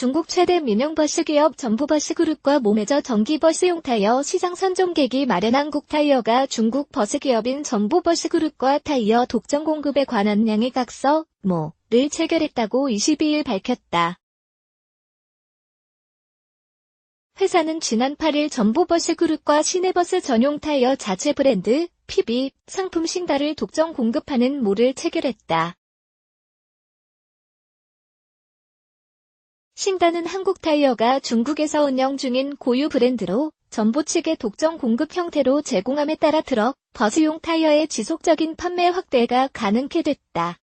중국 최대 민영버스 기업 전부버스그룹과 몸에져 전기버스용 타이어 시장 선종객이 마련 한 국타이어가 중국 버스 기업인 전부버스그룹과 타이어 독점 공급에 관한 양해각서 모를 체결했다고 22일 밝혔다. 회사는 지난 8일 전부버스그룹과 시내버스 전용 타이어 자체 브랜드 PB 상품 신다를 독점 공급하는 모를 체결했다. 신다는 한국 타이어가 중국에서 운영 중인 고유 브랜드로 전부 측의 독점 공급 형태로 제공함에 따라 트럭, 버스용 타이어의 지속적인 판매 확대가 가능케 됐다.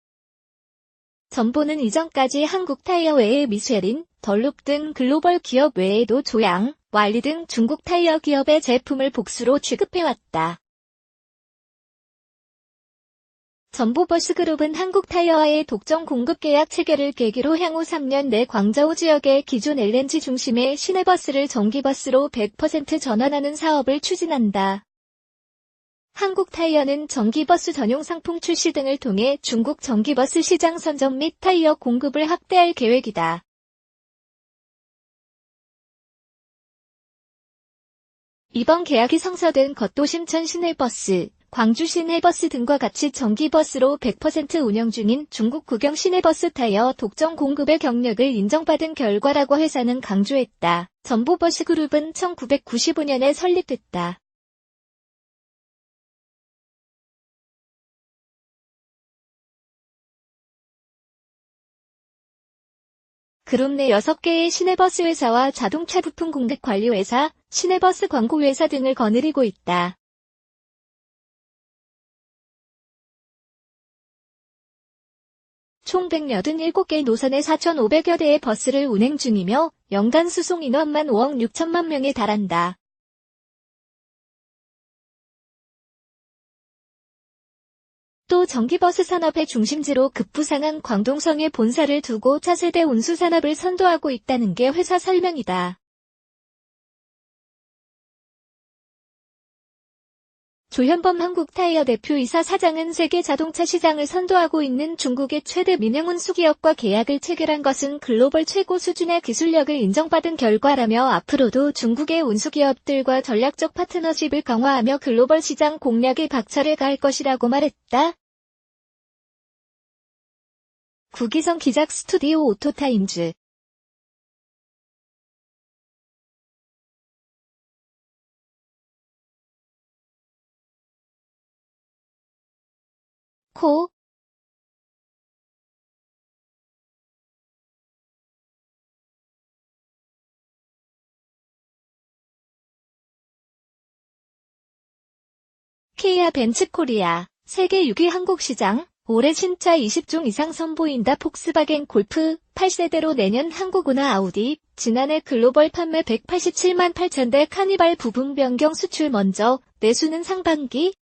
전보는 이전까지 한국 타이어 외에 미쉐린, 덜룹 등 글로벌 기업 외에도 조양, 왈리 등 중국 타이어 기업의 제품을 복수로 취급해왔다. 전부버스그룹은 한국타이어와의 독점 공급 계약 체결을 계기로 향후 3년 내 광저우 지역의 기존 LNG 중심의 시내버스를 전기버스로 100% 전환하는 사업을 추진한다. 한국타이어는 전기버스 전용 상품 출시 등을 통해 중국 전기버스 시장 선점 및 타이어 공급을 확대할 계획이다. 이번 계약이 성사된 겉도심천 시내버스, 광주 시내버스 등과 같이 전기버스로 100% 운영 중인 중국 국영 시내버스 타이어 독점 공급의 경력을 인정받은 결과라고 회사는 강조했다. 전부버스 그룹은 1995년에 설립됐다. 그룹 내 6개의 시내버스 회사와 자동차 부품 공급 관리 회사, 시내버스 광고 회사 등을 거느리고 있다. 총 187개 노선에 4,500여 대의 버스를 운행 중이며 연간 수송 인원만 5억 6천만 명에 달한다. 또 전기버스 산업의 중심지로 급부상한 광동성에 본사를 두고 차세대 운수산업을 선도하고 있다는 게 회사 설명이다. 조현범 한국타이어 대표이사 사장은 세계 자동차 시장을 선도하고 있는 중국의 최대 민영 운수 기업과 계약을 체결한 것은 글로벌 최고 수준의 기술력을 인정받은 결과라며 앞으로도 중국의 운수기업들과 전략적 파트너십을 강화하며 글로벌 시장 공략에 박차를 가할 것이라고 말했다. 구기성 기작 스튜디오 오토타임즈 코 케이아 벤츠코리아 세계 6위 한국 시장 올해 신차 20종 이상 선보인다 폭스바겐 골프 8세대로 내년 한국은하 아우디 지난해 글로벌 판매 187만 8천 대 카니발 부분 변경 수출 먼저 내수는 상반기